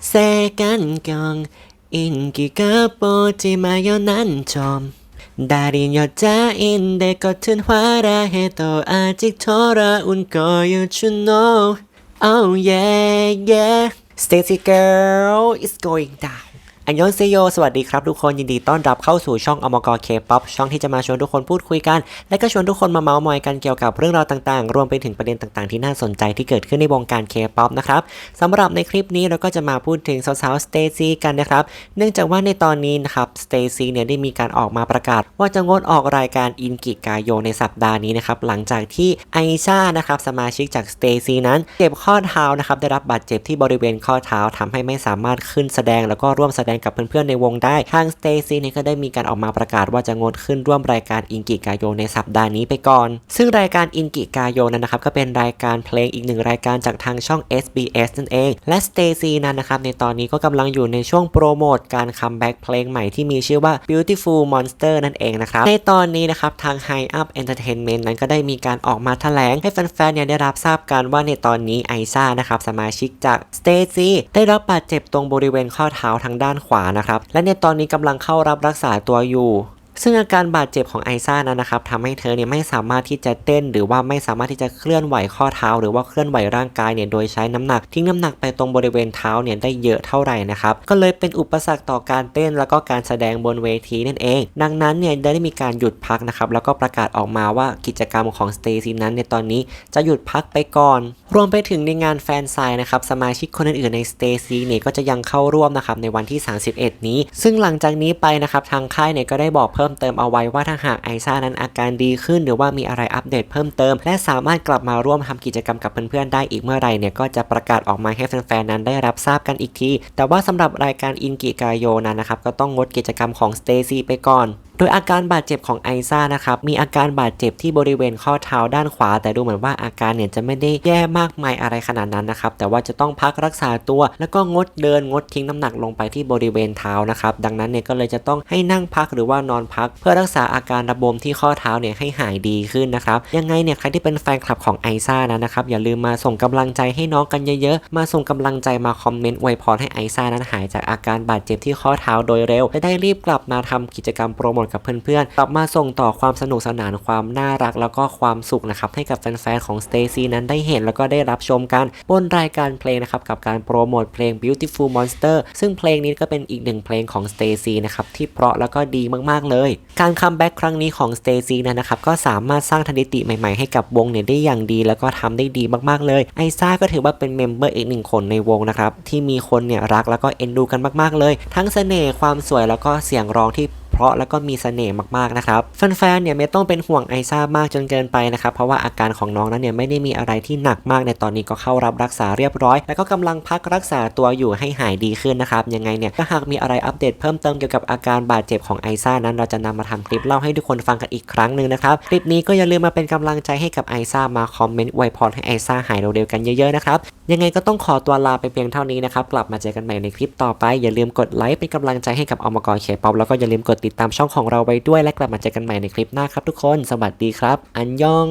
색안경 인기가 뻗지마요 난좀 달인 여자인데 겉은 화려해도 아직 돌아온 거you to know Oh yeah yeah Stacy girl is going down อันยองเซโยสวัสดีครับทุกคนยินดีต้อนรับเข้าสู่ช่องอมกรเคป๊อปช่องที่จะมาชวนทุกคนพูดคุยกัน และก็ชวนทุกคนมาเมาส์มอยกันเกี่ยวกับเรื่องราวต่างๆ รวมไปถึงประเด็นต่างๆ ที่น่าสนใจที่เกิดขึ้นในวงการเคป๊อปนะครับสำหรับในคลิปนี้เราก็จะมาพูดถึงสาวๆสเตซี่กันนะครับ เนื่องจากว่าในตอนนี้นะครับสเตซี่เนี่ยได้มีการออกมาประกาศ ว่าจะงดออกรายการอินกิกาโยในสัปดาห์นี้นะครับหลังจากที่ไอชานะครับสมาชิกจากสเตซี่นั้นเจ็บข้อเท้านะครับได้รับบาดเจ็บที่บริเวณข้อเท้าทำให้ไม่สามารถขึ้นแสดงแล้วก็ร่วมแสดงกับเพื่อนๆในวงได้ทางสเตซี่เนี่ยก็ได้มีการออกมาประกาศว่าจะงดขึ้นร่วมรายการอินกิกาโยในสัปดาห์นี้ไปก่อน ซึ่งรายการอินกิกาโยนั้นนะครับก็เป็นรายการเพลงอีกหนึ่งรายการจากทางช่อง SBS นั่นเอง และสเตซี่นั้นนะครับในตอนนี้ก็กำลังอยู่ในช่วงโปรโมทการคัมแบ็กเพลงใหม่ที่มีชื่อว่า Beautiful Monster นั่นเองนะครับในตอนนี้นะครับทาง High Up Entertainment นั้นก็ได้มีการออกมาแถลงให้แฟนๆเนี่ยได้รับทราบกันว่าในตอนนี้ไอซ่านะครับสมาชิกจาก Stacy ได้รับบาดเจ็บตรงบริเวณข้อเท้าทางด้านขวานะครับ และในตอนนี้กำลังเข้ารับรักษาตัวอยู่ ซึ่งอาการบาดเจ็บของไอซ่านั้นนะครับทำให้เธอเนี่ยไม่สามารถที่จะเต้น หรือว่าไม่สามารถที่จะเคลื่อนไหวข้อเท้า หรือว่าเคลื่อนไหวร่างกายเนี่ยโดยใช้น้ำหนักทิ้งน้ำหนักไปตรงบริเวณเท้าเนี่ยได้เยอะเท่าไหร่นะครับก็เลยเป็นอุปสรรคต่อการเต้นแล้วก็การแสดงบนเวทีนั่นเอง ดังนั้นเนี่ยได้มีการหยุดพักนะครับแล้วก็ประกาศออกมาว่ากิจกรรมของสเตซีนั้นในตอนนี้จะหยุดพักไปก่อน รวมไปถึงในงานแฟนไซน์นะครับสมาชิกคนอื่นๆในสเตซีเนี่ยก็จะยังเข้าร่วมนะครับในวันที่ 31 นี้ ซึ่งหลังจากนี้ไปนะครับทางค่ายเนี่ยก็ได้บอกเพิ่มเติมเอาไว้ว่าถ้าหากไอซ่านั้นอาการดีขึ้น หรือว่ามีอะไรอัปเดตเพิ่มเติม และสามารถกลับมาร่วมทำกิจกรรมกับเพื่อนๆได้อีกเมื่อไหร่เนี่ยก็จะประกาศออกมาให้แฟนๆนั้นได้รับทราบกันอีกที แต่ว่าสำหรับรายการอินกิกายโยนั้นนะครับก็ต้องงดกิจกรรมของสเตซี่ไปก่อน โดยอาการบาดเจ็บของไอซ่านะครับมีอาการบาดเจ็บที่บริเวณข้อเท้าด้านขวา แต่ดูเหมือนว่าอาการเนี่ยจะไม่ได้แย่มากมายอะไรขนาดนั้นนะครับแต่ว่าจะต้องพักรักษาตัว แล้วก็งดเดินงดทิ้งน้ำหนักลงไปที่บริเวณเท้านะครับดังนั้นเนี่ยก็เลยจะต้องให้นั่งพักหรือว่านอนพัก เพื่อรักษาอาการระบมที่ข้อเท้าเนี่ยให้หายดีขึ้นนะครับยังไงเนี่ยใครที่เป็นแฟนคลับของไอซ่านะนะครับอย่าลืมมาส่งกำลังใจให้น้องกันเยอะๆมาส่งกำลังใจมาคอมเมนต์อวยพรให้ไอซ่านั้นหายจากอาการบาดเจ็บที่ข้อเท้าโดยเร็วและได้รีบกลับมาทำกิจกรรมโปรโมทกับเพื่อนๆ กลับมาส่งต่อความสนุกสนานความน่ารักแล้วก็ความสุขนะครับให้กับแฟนๆของ Stacy นั้นได้เห็นแล้วก็ได้รับชมกันบนรายการเพลงนะครับกับการโปรโมทเพลง Beautiful Monster ซึ่งเพลงนี้ก็เป็นอีกหนึ่งเพลงของ Stacy นะครับที่เพราะแล้วก็ดีมากๆเลย การคัมแบ็กครั้งนี้ของ Stacy นั้นนะครับก็สามารถสร้างสถิติใหม่ๆให้กับวงเนี่ยได้อย่างดี แล้วก็ทำได้ดีมากๆเลยไอซ่าก็ถือว่าเป็นเมมเบอร์อีกหนึ่งคนในวงนะครับที่มีคนเนี่ยรักแล้วก็เอ็นดูกันมากๆเลย ทั้งเสน่ห์ความสวยแล้วก็เสียงร้องที่ ราะแล้วก็มีเสน่ห์มากๆนะครับแฟนๆเนี่ยไม่ต้องเป็นห่วงไอซ่ามากจนเกินไปนะครับเพราะว่าอาการของน้องนั้นเนี่ยไม่ได้มีอะไรที่หนักมากในตอนนี้ก็เข้ารับรักษาเรียบร้อย แล้วก็กำลังพักรักษาตัวอยู่ให้หายดีขึ้นนะครับยังไงเนี่ยถ้าหากมีอะไรอัปเดตเพิ่มเติมเกี่ยวกับอาการบาดเจ็บของไอซ่านั้น เราจะนำมาทำคลิปเล่าให้ทุกคนฟังกันอีกครั้งหนึ่งนะครับคลิปนี้ก็อย่าลืมมาเป็นกำลังใจให้กับไอซ่ามาคอมเมนต์อวยพรให้ไอซ่าหายเร็วๆกันเยอะๆนะครับยังไงก็ต้องขอตัวลาไปเพียงเท่านี้นะครับกลับมาเจอกันใหม่ในคลิปต่อไปอย่าลืมกดไลค์เป็นกำลังใจให้กับอมกรเคป๊อปแล้วก็อย่าลืมกดติดตามช่องของเราไว้ด้วยและกลับมาเจอกันใหม่ในคลิปหน้าครับทุกคน สวัสดีครับ อันยอง